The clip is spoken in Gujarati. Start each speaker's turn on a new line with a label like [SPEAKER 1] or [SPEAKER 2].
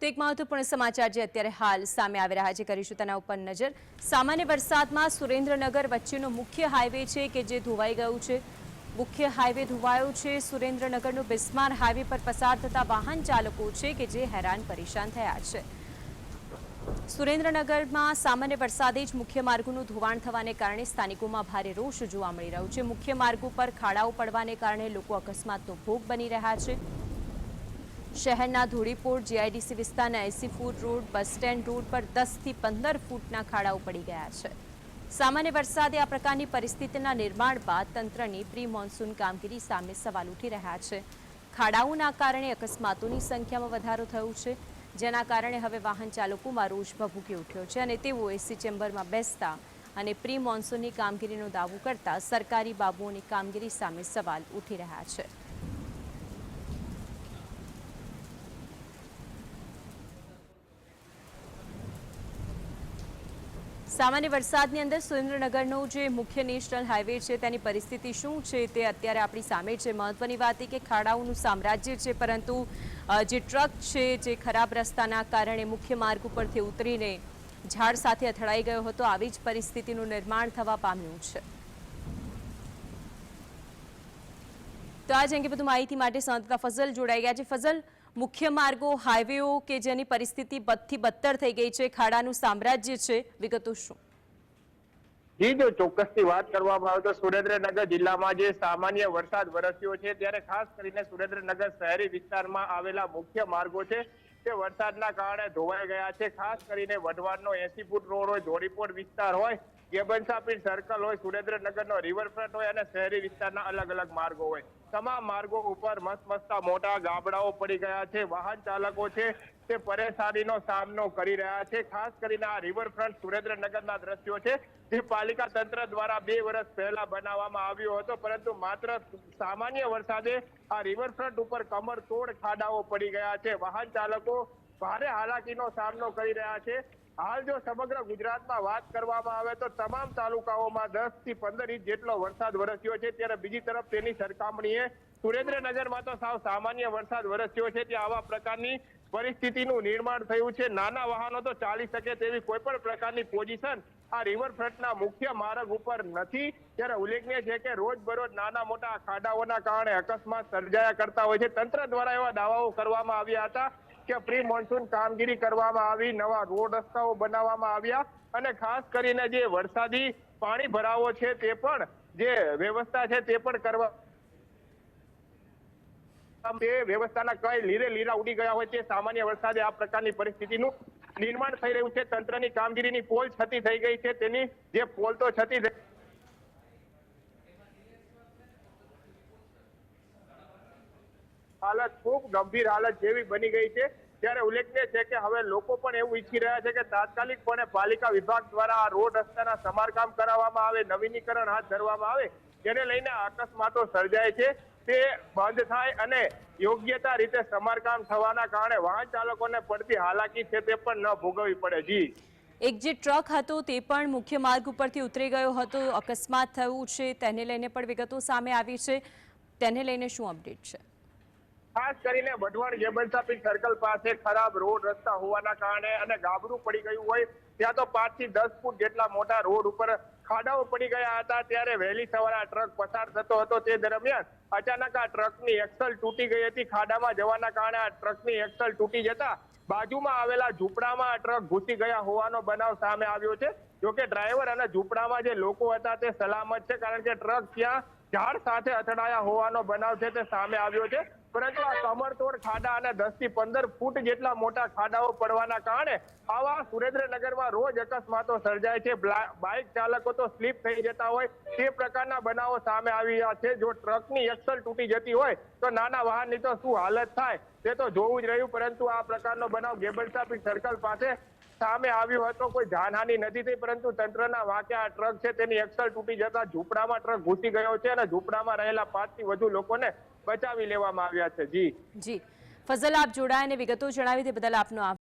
[SPEAKER 1] તો એક મહત્વપૂર્ણ સમાચાર જે અત્યારે હાલ સામે આવી રહ્યા છે, કરીશું તેના ઉપર નજર. સામાન્ય વરસાદમાં સુરેન્દ્રનગર વચ્ચેનો મુખ્ય હાઈવે છે કે જે ધોવાઈ ગયું છે? મુખ્ય હાઈવે ધોવાયો છે, સુરેન્દ્રનગરનો બિસ્માર હાઈવે પર પસાર થતા વાહન ચાલકો છે કે જે હેરાન પરેશાન થયા છે? સુરેન્દ્રનગરમાં સામાન્ય વરસાદે જ મુખ્ય માર્ગોનું ધોવાણ થવાને કારણે સ્થાનિકોમાં ભારે રોષ જોવા મળી રહ્યો છે. મુખ્ય માર્ગો પર ખાડાઓ પડવાને કારણે લોકો અકસ્માતનો ભોગ બની રહ્યા છે. શહેરના ધોળીપુર જીઆઈડીસી વિસ્તારના એસી foot road, bus stand road પર દસથી પંદર ફૂટના ખાડાઓ પડી ગયા છે. સામાન્ય વરસાદે આ પ્રકારની પરિસ્થિતિના નિર્માણ બાદ તંત્રની પ્રી મોન્સૂન કામગીરી સામે સવાલ ઉઠી રહ્યા છે. ખાડાઓના કારણે અકસ્માતોની સંખ્યામાં વધારો થયો છે, જેના કારણે હવે વાહન ચાલકોમાં રોષ ભભૂકી ઉઠ્યો છે અને તેઓ એસી ચેમ્બરમાં બેસતા અને પ્રી મોન્સૂનની કામગીરીનો દાવો કરતા સરકારી બાબુઓની કામગીરી સામે સવાલ ઉઠી રહ્યા છે. સામાન્ય વરસાદની અંદર સુરેન્દ્રનગરનો જે મુખ્ય નેશનલ હાઈવે છે, તેની પરિસ્થિતિ શું છે તે અત્યારે આપણી સામે છે. મહત્વની વાત એ કે ખાડાઓનું સામ્રાજ્ય છે, પરંતુ જે ટ્રક છે, જે ખરાબ રસ્તાના કારણે મુખ્ય માર્ગ ઉપરથી ઉતરીને ઝાડ સાથે અથડાઈ ગયો હતો, આવી જ પરિસ્થિતિનું નિર્માણ થવા પામ્યું છે. તો આજ અંગે બધું માહિતી માટે સંતતા ફઝલ જોડાઈ ગયા છે. ફઝલ મુખ્ય માર્ગો હાઈવેઓ કે જેની પરિસ્થિતિ બદથી બદતર થઈ ગઈ છે, ખાડાનું સામ્રાજ્ય છે, વિગતો શું?
[SPEAKER 2] જી, જો ચોક્કસથી વાત કરવામાં આવે તો સુરેન્દ્રનગર જિલ્લામાં જે સામાન્ય વરસાદ વરસ્યો છે, ત્યારે ખાસ કરીને સુરેન્દ્રનગર શહેરી વિસ્તારમાં આવેલા મુખ્ય માર્ગો છે, તે વરસાદના કારણે ધોવાઈ ગયા છે. ખાસ કરીને વઢવાડનો એસી ફૂટ રોડ હોય, ધોરીપોર વિસ્તાર હોય, ગેબનસાપીર સર્કલ હોય, સુરેન્દ્રનગરનો રિવરફ્રન્ટ હોય અને શહેરી વિસ્તારના અલગ અલગ માર્ગો હોય. તમામ માર્ગો ઉપર મસ્ત મોટા ગાબડાઓ પડી ગયા છે, વાહન ચાલકો છે તે પરેશાનીનો સામનો કરી રહ્યા છે. ખાસ કરીને આ રિવરફ્રન્ટ સુરેન્દ્રનગરના દ્રશ્યો છે, જે પાલિકા તંત્ર દ્વારા બે વર્ષ પહેલા બનાવવામાં આવ્યો હતો, પરંતુ માત્ર સામાન્ય વરસાદે આ રિવરફ્રન્ટ ઉપર કમર તોડ ખાડાઓ પડી ગયા છે. વાહન ચાલકો ભારે હાલાકીનો સામનો કરી રહ્યા છે. હાલ જો સમગ્ર ગુજરાતમાં વાત કરવામાં આવે તો તમામ તાલુકાઓમાં દસથી પંદર ઇંચ જેટલો વરસાદ વરસ્યો છે. ત્યારે બીજી તરફ તેની સરખામણીએ સુરેન્દ્રનગરમાં તો સાવ સામાન્ય વરસાદ વરસ્યો છે. ત્યાં આવા પ્રકારની પરિસ્થિતિનું નિર્માણ થયું છે. નાના વાહનો તો ચાલી શકે તેવી કોઈ પણ પ્રકારની પોઝિશન આ રિવરફ્રન્ટના મુખ્ય માર્ગ ઉપર નથી. ત્યારે ઉલ્લેખનીય છે કે રોજ બરોજ નાના મોટા ખાડાઓના કારણે અકસ્માત સર્જાયા કરતા હોય છે. તંત્ર દ્વારા એવા દાવાઓ કરવામાં આવ્યા હતા. કે પ્રી મોન્સૂન કામગીરી કરવામાં આવી, નવા રોડ રસ્તાઓ બનાવવામાં આવ્યા અને ખાસ કરીને જે વરસાદી પાણી ભરાવો છે તે પણ જે વ્યવસ્થા છે તે પણ કરવા તે વ્યવસ્થાના કઈ લીરે લીરા ઉડી ગયા હોય તે સામાન્ય વરસાદે આ પ્રકારની પરિસ્થિતિનું નિર્માણ થઈ રહ્યું છે. તંત્રની કામગીરીની પોલ છતી થઈ ગઈ છે. તેની જે પોલ તો છતી થઈ હાલત ખૂબ ગંભીર હાલત જેવી બની ગઈ છે. ત્યારે ઉલ્લેખનીય છે કે હવે લોકો પણ એવું ઈચ્છી રહ્યા છે કે તાત્કાલિકપણે પાલિકા વિભાગ દ્વારા આ રોડ રસ્તાના સમારકામ કરાવવામાં આવે, નવીનીકરણ હાથ ધરવામાં આવે, જેને લઈને અકસ્માતો સર્જાય છે. તે બંધ થાય અને યોગ્યતા રીતે સમારકામ થવાના કારણે વાહન ચાલકોને પડતી હાલાકી છે તે પણ ન ભોગવવી પડે. જી.
[SPEAKER 1] એક જે ટ્રક હતો તે પણ મુખ્ય માર્ગ ઉપરથી ઉતરી ગયો હતો. અકસ્માત થયું છે. તેને લઈને પણ વિગતો સામે આવી છે. તેને લઈને શું અપડેટ છે?
[SPEAKER 2] ખાસ કરીને વઢવાણ ગેબનસાપીર સર્કલ પાસે ખરાબ રોડ રસ્તા હોવાના કારણે અને ગાબડું પડી ગયું હોય, ત્યાં તો પાંચથી દસ ફૂટ જેટલા મોટા રોડ ઉપર ખાડાઓ પડી ગયા હતા. ત્યારે વહેલી સવારે આ ટ્રક પસાર થતો હતો. તે દરમિયાન અચાનક આ ટ્રકની એક્સલ તૂટી ગઈ હતી. ખાડામાં જવાના કારણે આ ટ્રકની એક્સલ તૂટી જતા બાજુમાં આવેલા ઝૂંપડામાં આ ટ્રક ઘૂસી ગયા હોવાનો બનાવ સામે આવ્યો છે. જોકે ડ્રાઈવર અને ઝૂંપડામાં જે લોકો હતા તે સલામત છે, કારણ કે ટ્રક ત્યાં ઝાડ સાથે અથડાયા હોવાનો બનાવ છે તે સામે આવ્યો છે. પરંતુ આ કમરતોડ ખાડા અને દસથી પંદર ફૂટ જેટલા મોટા ખાડાઓ પડવાના કારણે આવા સુરેન્દ્રનગરમાં રોજ અકસ્માતો સર્જાય છે. બાઇક ચાલકો તો સ્લીપ થઈ જતા હોય, તે પ્રકારના બનાવો સામે આવી રહ્યા છે. જો ટ્રકની એક્સલ તૂટી જતી હોય, તો નાના વાહનની તો શું હાલત થાય? તે તો જોવું જ રહ્યું, પરંતુ આ પ્રકારનો બનાવ ગેબલસાપી સર્કલ પાસે સામે આવ્યો હતો. કોઈ જાનહાની નથી થઈ, પરંતુ તંત્રના વાંકે આ ટ્રક છે, તેની એક્સલ તૂટી જતા ઝૂંપડામાં ટ્રક ઘૂસી ગયો છે અને ઝૂંપડામાં રહેલા પાંચથી વધુ લોકોને બચાવી લેવામાં આવ્યા છે. જી.
[SPEAKER 1] જી. ફઝલ, આપ જોડાયા અને વિગતો જણાવી તે બદલ આપનો